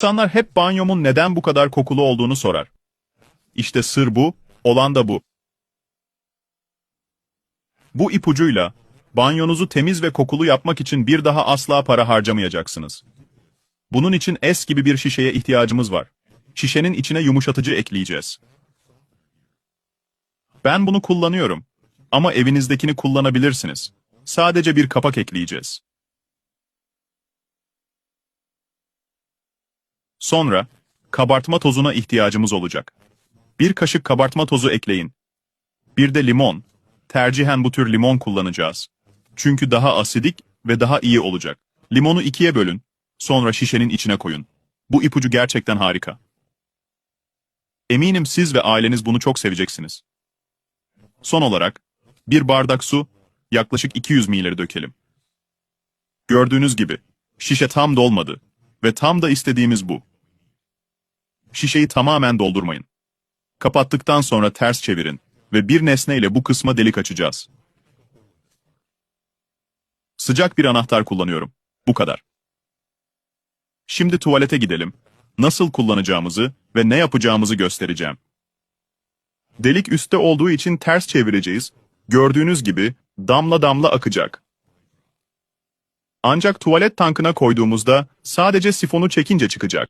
İnsanlar hep banyomun neden bu kadar kokulu olduğunu sorar. İşte sır bu, olan da bu. Bu ipucuyla banyonuzu temiz ve kokulu yapmak için bir daha asla para harcamayacaksınız. Bunun için es gibi bir şişeye ihtiyacımız var. Şişenin içine yumuşatıcı ekleyeceğiz. Ben bunu kullanıyorum. Ama evinizdekini kullanabilirsiniz. Sadece bir kapak ekleyeceğiz. Sonra kabartma tozuna ihtiyacımız olacak. Bir kaşık kabartma tozu ekleyin. Bir de limon. Tercihen bu tür limon kullanacağız. Çünkü daha asidik ve daha iyi olacak. Limonu ikiye bölün. Sonra şişenin içine koyun. Bu ipucu gerçekten harika. Eminim siz ve aileniz bunu çok seveceksiniz. Son olarak, bir bardak su, yaklaşık 200 ml dökelim. Gördüğünüz gibi, şişe tam dolmadı ve tam da istediğimiz bu. Şişeyi tamamen doldurmayın. Kapattıktan sonra ters çevirin ve bir nesneyle bu kısma delik açacağız. Sıcak bir anahtar kullanıyorum. Bu kadar. Şimdi tuvalete gidelim. Nasıl kullanacağımızı ve ne yapacağımızı göstereceğim. Delik üstte olduğu için ters çevireceğiz. Gördüğünüz gibi damla damla akacak. Ancak tuvalet tankına koyduğumuzda sadece sifonu çekince çıkacak.